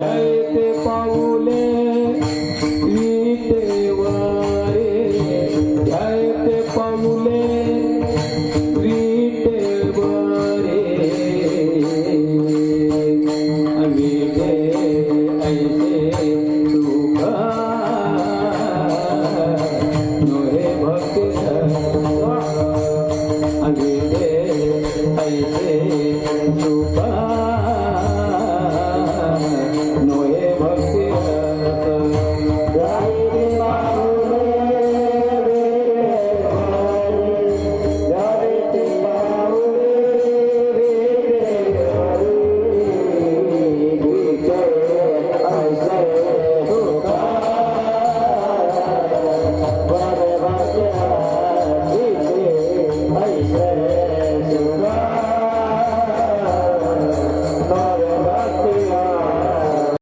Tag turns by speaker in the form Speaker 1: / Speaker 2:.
Speaker 1: ते पाऊले रीतेवारे ते पाऊले रीतेवारे आम्ही ते ऐसे तुका नोहे भक्ती आम्ही ते ऐसे तुका não é você